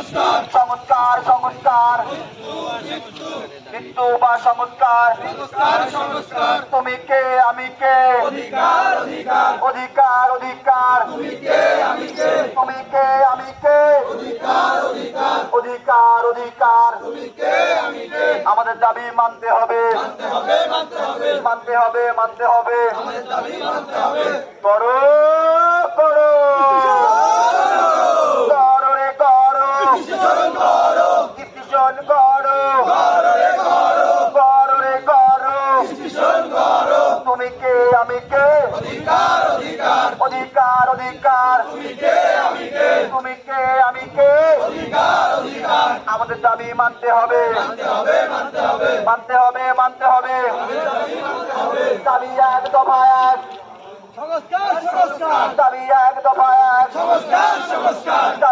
সংস্কার সংস্কার মৃত্যু বা সংস্কার। তুমি কে আমি কে? অধিকার অধিকার। তুমি কে আমি কে? অধিকার অধিকার। আমাদের দাবি মানতে হবে। মানতে হবে মানতে হবে। করো করো করো রে করো ডিসিশন করো। করো রে করো। তুমি কে আমি কে? অধিকার অধিকার। তুমি কে আমি কে? আমাদের দাবি মানতে হবে। মানতে হবে মানতে হবে। দাবি এক দফা এক। সংস্কার সংস্কার। দাবি এক দফা এক। সংস্কার সংস্কার।